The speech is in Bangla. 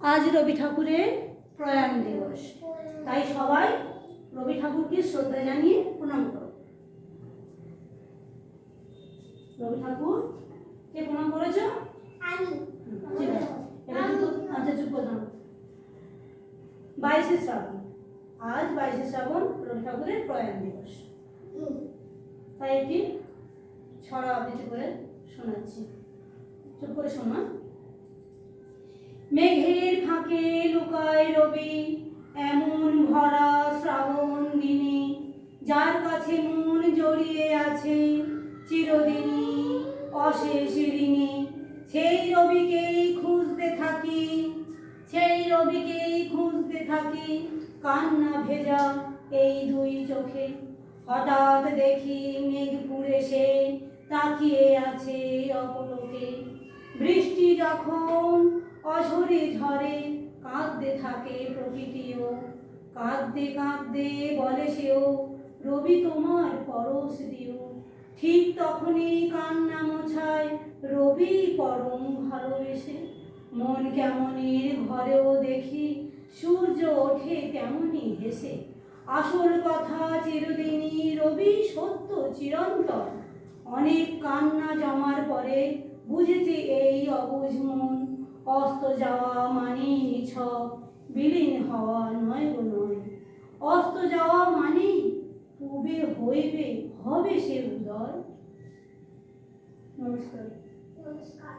আজ রবি ঠাকুরের প্রয়াণ দিবস। তাই সবাই রবি ঠাকুরকে শ্রদ্ধা জানিয়ে প্রণাম করো। রবি ঠাকুর কে প্রণাম করেছ? আচ্ছা চুপ বাইশে শ্রাবণ আজ বাইশে শ্রাবণ রবি ঠাকুরের প্রয়াণ দিবস। তাই একটি ছড়া আবৃত্তি করে শোনাচ্ছি। চুপ করে শোনা মেঘের ফাঁকে লুকায় রবি, এমন ভরা শ্রাবণ দিনে যার কাছে মন জড়িয়ে আছে চিরদিনই অশেষ ঋণে। সেই রবিকেই খুঁজতে থাকি, সেই রবিকেই খুঁজতে থাকি, কান্না ভেজা এই দুই চোখে। হঠাৎ দেখি মেঘ পুড়ে সে তাকিয়ে আছে অপলোকে। বৃষ্টি যখন অঝরে ঝরে কাঁদতে থাকে প্রকৃতিও। কাঁদতে কাঁদতে বলে সেও, রবি তোমার পরশ দিও। ঠিক তখনই কান্না মোছায় রবি পরম ভালোবেসে। মন কেমনের ঘরেও দেখি, সূর্য ওঠে তেমনই হেসে। আসল কথা চিরদিনই রবি সত্য চিরন্তন। অনেক কান্না জমার পরে বুঝেছি এই অবুঝ মন অস্ত যাওয়া মানে নিছক, বিলীন হওয়া নয় গো নয়। অস্ত যাওয়া মানে পূবে হইবে, হবে সে উদয়। নমস্কার। নমস্কার।